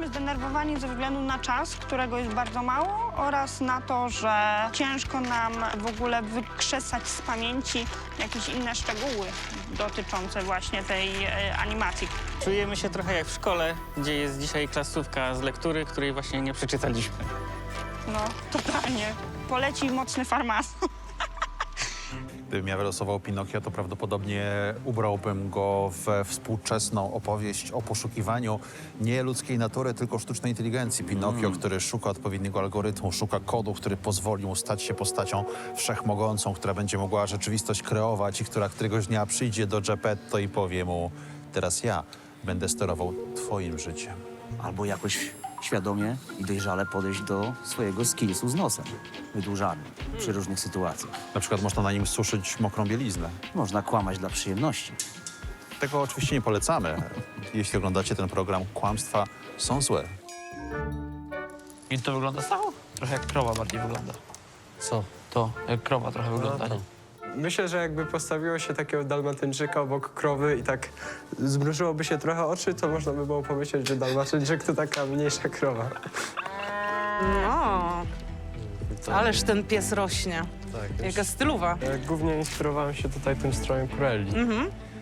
Jesteśmy zdenerwowani ze względu na czas, którego jest bardzo mało oraz na to, że ciężko nam w ogóle wykrzesać z pamięci jakieś inne szczegóły dotyczące właśnie tej e, animacji. Czujemy się trochę jak w szkole, gdzie jest dzisiaj klasówka z lektury, której właśnie nie przeczytaliśmy. No, totalnie. Poleci mocny farmas. Gdybym ja wylosował Pinokio, to prawdopodobnie ubrałbym go we współczesną opowieść o poszukiwaniu nie ludzkiej natury, tylko sztucznej inteligencji. Pinokio, który szuka odpowiedniego algorytmu, szuka kodu, który pozwoli mu stać się postacią wszechmogącą, która będzie mogła rzeczywistość kreować i która któregoś dnia przyjdzie do Geppetto i powie mu teraz ja będę sterował twoim życiem. Albo jakoś świadomie i dojrzale podejść do swojego skillsu z nosem, wydłużanym przy różnych sytuacjach. Na przykład można na nim suszyć mokrą bieliznę. Można kłamać dla przyjemności. Tego oczywiście nie polecamy. Jeśli oglądacie ten program, kłamstwa są złe. I to wygląda samo? Trochę jak krowa bardziej wygląda. Co? To, jak krowa trochę wygląda, nie? Myślę, że jakby postawiło się takiego dalmatyńczyka obok krowy i tak zmrużyłoby się trochę oczy, to można by było pomyśleć, że dalmatyńczyk to taka mniejsza krowa. No, ależ ten pies rośnie. Tak, Jaka stylowa. Głównie inspirowałem się tutaj tym strojem Cruelli.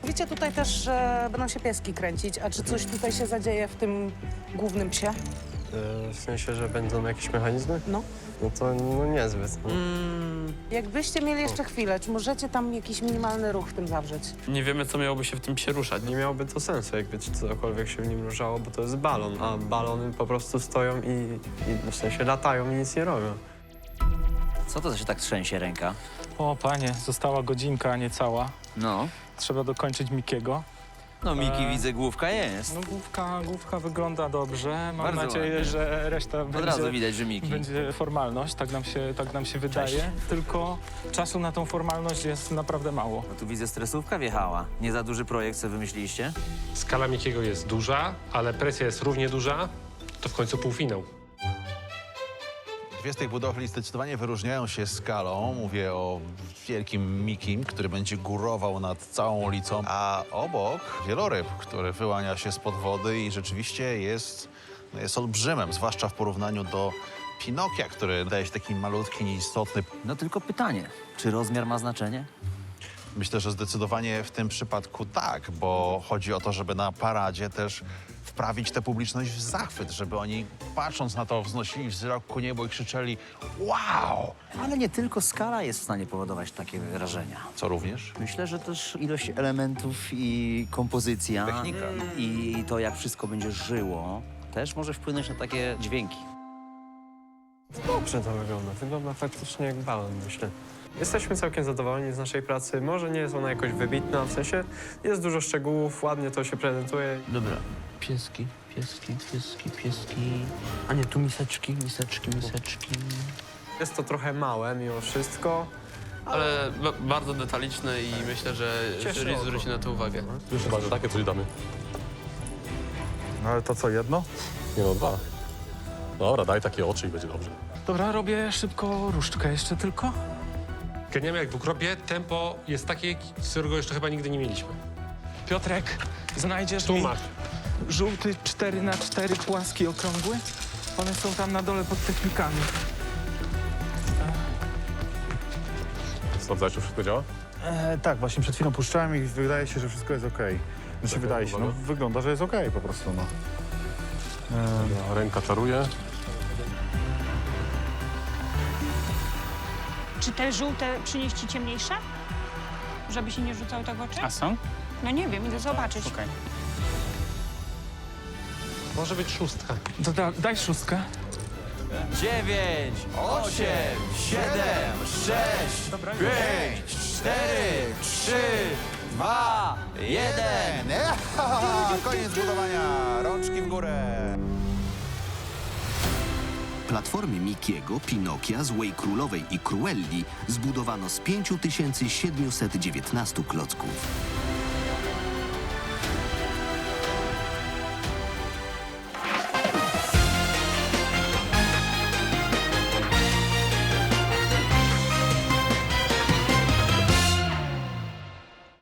Wiecie, tutaj też e, będą się pieski kręcić. A czy coś tutaj się zadzieje w tym głównym psie? E, W sensie, że będą jakieś mechanizmy? No. No to no niezbyt. No. Jakbyście mieli jeszcze chwilę, czy możecie tam jakiś minimalny ruch w tym zawrzeć? Nie wiemy, co miałoby się w tym psie ruszać. Nie miałoby to sensu, jakby cokolwiek się w nim ruszało, bo to jest balon, a balony po prostu stoją i, i w sensie latają i nic nie robią. Co to, że się tak trzęsie ręka? O panie, została godzinka, a nie cała. No. Trzeba dokończyć Mikiego. No, Miki, Eee. widzę, główka jest. No główka, główka wygląda dobrze. Mam Bardzo nadzieję, ładnie. że reszta Od razu będzie, widać, że Miki. będzie formalność, tak nam się, tak nam się wydaje. Tylko czasu na tą formalność jest naprawdę mało. No tu widzę, stresówka wjechała. Nie za duży projekt, co wymyśliliście? Skala Mikiego jest duża, ale presja jest równie duża. To w końcu półfinał. Dwie z tych budowli zdecydowanie wyróżniają się skalą. Mówię o wielkim Mikim, który będzie górował nad całą ulicą, a obok wieloryb, który wyłania się spod wody i rzeczywiście jest, no jest olbrzymem, zwłaszcza w porównaniu do Pinokia, który wydaje się taki malutki, nieistotny. No tylko pytanie, czy rozmiar ma znaczenie? Myślę, że zdecydowanie w tym przypadku tak, bo chodzi o to, żeby na paradzie też wprawić tę publiczność w zachwyt, żeby oni patrząc na to wznosili wzrok ku niebu i krzyczeli wow! Ale nie tylko skala jest w stanie powodować takie wrażenia. Co również? Myślę, że też ilość elementów i kompozycja Technika. i to, jak wszystko będzie żyło, też może wpłynąć na takie dźwięki. Dobrze to wygląda. Wygląda faktycznie jak balon, myślę. Jesteśmy całkiem zadowoleni z naszej pracy. Może nie jest ona jakoś wybitna, w sensie jest dużo szczegółów, ładnie to się prezentuje. Dobra. Pieski, pieski, pieski, pieski. A nie, tu miseczki, miseczki, miseczki. Jest to trochę małe mimo wszystko. Ale ba- bardzo detaliczne i myślę, że Cieszy jury oko. zwróci na to uwagę. Już chyba, że takie coś damy. No ale to co, jedno? Nie no, dwa. Dobra, daj takie oczy i będzie dobrze. Dobra, robię szybko różdżkę jeszcze tylko. Genialnie jak w ukropie, tempo jest takie, z którego jeszcze chyba nigdy nie mieliśmy. Piotrek, znajdziesz Tu mi masz. żółty 4 na 4 płaski, okrągły? One są tam na dole pod technikami. Sprawdzałeś, czy wszystko działa? E, tak, właśnie przed chwilą puszczałem i wydaje się, że wszystko jest okej. Znaczy Tak, wydaje się, no uwaga. wygląda, że jest okej po prostu, no. E, Ręka czaruje. Te żółte przynieść ci ciemniejsze? Żeby się nie rzucały tak w oczy? A są? No nie wiem, idę zobaczyć. Okej. Może być szóstka. To da, daj szóstkę. Dziewięć, osiem, siedem, sześć, pięć, cztery, trzy, dwa, jeden. Koniec budowania! Rączki w górę! Platformy Mikiego, Pinokia, Złej Królowej i Cruelli zbudowano z 5719 klocków.